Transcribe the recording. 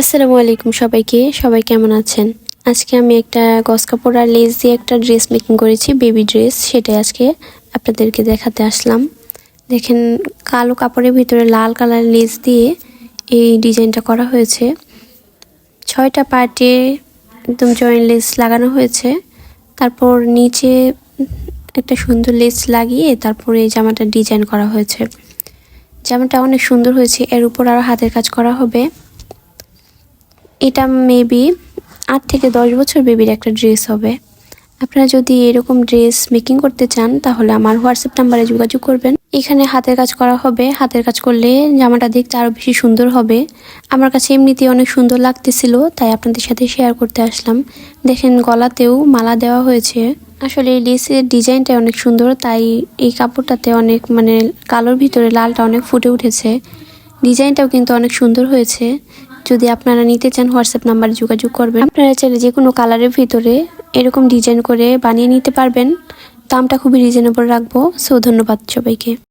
আসসালামু আলাইকুম সবাইকে। সবাই কেমন আছেন? আজকে আমি একটা গস কাপড় আর লেস দিয়ে একটা ড্রেস মেকিং করেছি, বেবি ড্রেস। সেটাই আজকে আপনাদেরকে দেখাতে আসলাম। দেখেন, কালো কাপড়ের ভিতরে লাল কালার লেস দিয়ে এই ডিজাইনটা করা হয়েছে। ছয়টা পার্টে একদম জয়েন্ট লেস লাগানো হয়েছে। তারপর নিচে একটা সুন্দর লেস লাগিয়ে তারপরে এই জামাটা ডিজাইন করা হয়েছে। জামাটা অনেক সুন্দর হয়েছে, এর উপর আরও হাতের কাজ করা হবে। এটা মেবি আট থেকে দশ বছর বেবির একটা ড্রেস হবে। আপনারা যদি এরকম ড্রেস মেকিং করতে চান, তাহলে আমার হোয়াটসঅ্যাপ নাম্বারে যোগাযোগ করবেন। এখানে হাতের কাজ করা হবে। হাতের কাজ করলে জামাটা দেখতে আরও বেশি সুন্দর হবে। আমার কাছে এমনিতে অনেক সুন্দর লাগতেছিল, তাই আপনাদের সাথে শেয়ার করতে আসলাম। দেখেন, গলাতেও মালা দেওয়া হয়েছে। আসলে এই লেসের ডিজাইনটা অনেক সুন্দর, তাই এই কাপড়টাতে অনেক মানে কালোর ভিতরে লালটা অনেক ফুটে উঠেছে। ডিজাইনটাও কিন্তু অনেক সুন্দর হয়েছে। যদি আপনারা নিতে চান হোয়াটসঅ্যাপ নাম্বারে যোগাযোগ করবেন। আপনারা চাইলে যে কোনো কালারের ভিতরে এরকম ডিজাইন করে বানিয়ে নিতে পারবেন। দামটা খুবই রিজনেবল রাখব। সো ধন্যবাদ সবাইকে।